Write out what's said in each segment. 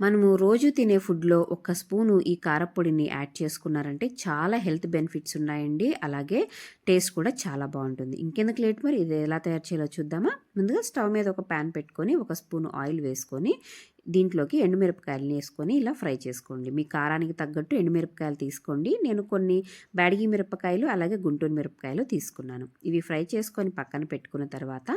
మనము రోజు తినే ఫుడ్లో ఒక స్పూను ఈ కారపొడిని యాడ్ చేసుకున్నారంటే చాలా హెల్త్ బెనిఫిట్స్ ఉన్నాయండి. అలాగే టేస్ట్ కూడా చాలా బాగుంటుంది. ఇంకెందుకు లేట్ మరి? ఇది ఎలా తయారు చేయాలో చూద్దామా? ముందుగా స్టవ్ మీద ఒక ప్యాన్ పెట్టుకొని ఒక స్పూన్ ఆయిల్ వేసుకొని దీంట్లోకి ఎండుమిరపకాయలని వేసుకొని ఇలా ఫ్రై చేసుకోండి. మీ కారానికి తగ్గట్టు ఎండుమిరపకాయలు తీసుకోండి. నేను కొన్ని బ్యాడిగి మిరపకాయలు అలాగే గుంటూరు మిరపకాయలు తీసుకున్నాను. ఇవి ఫ్రై చేసుకొని పక్కన పెట్టుకున్న తర్వాత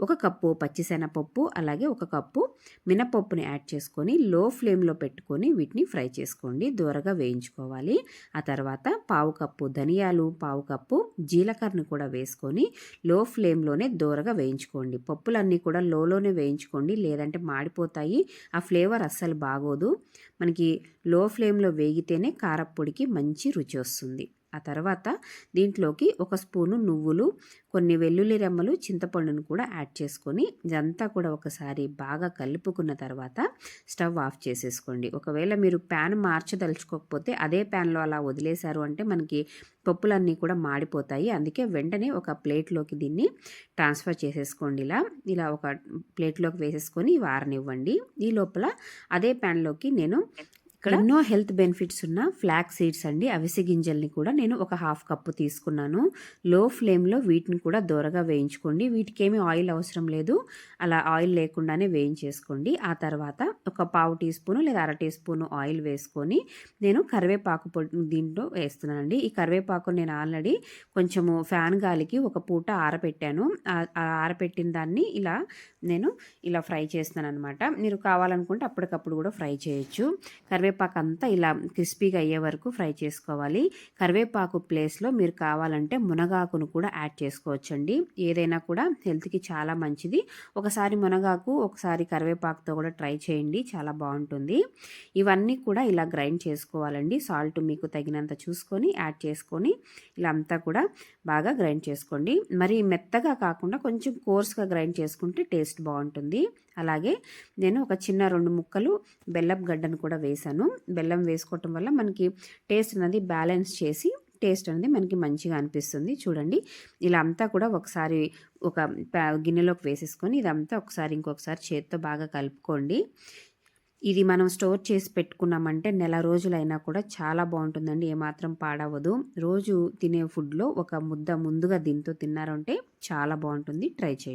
ఒక కప్పు పచ్చిశనగపప్పు అలాగే ఒక కప్పు మినపప్పుని యాడ్ చేసుకొని లో ఫ్లేమ్లో పెట్టుకొని వీటిని ఫ్రై చేసుకోండి. దూరగా వేయించుకోవాలి. ఆ తర్వాత పావు కప్పు ధనియాలు పావు కప్పు జీలకర్రను కూడా వేసుకొని లో ఫ్లేమ్లోనే దూరగా వేయించుకోండి. పప్పులన్నీ కూడా లోలోనే వేయించుకోండి. లేదంటే మాడిపోతాయి. ఆ ఫ్లేవర్ అస్సలు బాగోదు. మనకి లో ఫ్లేమ్లో వేగితేనే కారప్పొడికి మంచి రుచి వస్తుంది. ఆ తర్వాత దీంట్లోకి ఒక స్పూను నువ్వులు కొన్ని వెల్లుల్లి రెమ్మలు చింతపండును కూడా యాడ్ చేసుకొని ఇదంతా కూడా ఒకసారి బాగా కలుపుకున్న తర్వాత స్టవ్ ఆఫ్ చేసేసుకోండి. ఒకవేళ మీరు ప్యాన్ మార్చదలుచుకోకపోతే అదే ప్యాన్లో అలా వదిలేశారు అంటే మనకి పప్పులన్నీ కూడా మాడిపోతాయి. అందుకే వెంటనే ఒక ప్లేట్లోకి దీన్ని ట్రాన్స్ఫర్ చేసేసుకోండి ఇలా. ఇలా ఒక ప్లేట్లోకి వేసేసుకొని వారనివ్వండి. ఈ లోపల అదే ప్యాన్లోకి నేను ఇక్కడ ఎన్నో హెల్త్ బెనిఫిట్స్ ఉన్న ఫ్లాక్ సీడ్స్ అండి. అవిసె గింజల్ని కూడా నేను ఒక హాఫ్ కప్పు తీసుకున్నాను. లో ఫ్లేమ్లో వీటిని కూడా దూరగా వేయించుకోండి. వీటికి ఏమీ ఆయిల్ అవసరం లేదు. అలా ఆయిల్ లేకుండానే వేయించేసుకోండి. ఆ తర్వాత ఒక పావు టీ స్పూను లేదా అర టీ స్పూను ఆయిల్ వేసుకొని నేను కరివేపాకు పొడి దీంట్లో వేస్తున్నానండి. ఈ కరివేపాకు నేను ఆల్రెడీ కొంచెము ఫ్యాన్ గాలికి ఒక పూట ఆరపెట్టాను. ఆరపెట్టిన దాన్ని ఇలా నేను ఇలా ఫ్రై చేస్తున్నాను అనమాట మీరు కావాలనుకుంటే అప్పటికప్పుడు కూడా ఫ్రై చేయొచ్చు. కరివేపాకు కరివేపాకు అంతా ఇలా క్రిస్పీగా అయ్యే వరకు ఫ్రై చేసుకోవాలి. కరివేపాకు ప్లేస్లో మీరు కావాలంటే మునగాకును కూడా యాడ్ చేసుకోవచ్చండి. ఏదైనా కూడా హెల్త్కి చాలా మంచిది. ఒకసారి మునగాకు ఒకసారి కరివేపాకుతో కూడా ట్రై చేయండి. చాలా బాగుంటుంది. ఇవన్నీ కూడా ఇలా గ్రైండ్ చేసుకోవాలండి. సాల్ట్ మీకు తగినంత చూసుకొని యాడ్ చేసుకొని ఇలా అంతా కూడా బాగా గ్రైండ్ చేసుకోండి. మరి మెత్తగా కాకుండా కొంచెం కోర్స్గా గ్రైండ్ చేసుకుంటే టేస్ట్ బాగుంటుంది. అలాగే నేను ఒక చిన్న రెండు ముక్కలు బెల్లం గడ్డను కూడా వేశాను బెల్లం వేసుకోవటం వల్ల మనకి టేస్ట్ అనేది బ్యాలెన్స్ చేసి టేస్ట్ అనేది మనకి మంచిగా అనిపిస్తుంది. చూడండి. ఇలా అంతా కూడా ఒకసారి ఒక గిన్నెలోకి వేసేసుకొని ఇదంతా ఒకసారి ఇంకొకసారి చేత్తో బాగా కలుపుకోండి. ఇది మనం స్టోర్ చేసి పెట్టుకున్నామంటే నెల రోజులైనా కూడా చాలా బాగుంటుందండి. ఏమాత్రం పాడవదు రోజు తినే ఫుడ్లో ఒక ముద్ద ముందుగా దీంతో తిన్నారంటే చాలా బాగుంటుంది. ట్రై చేయండి.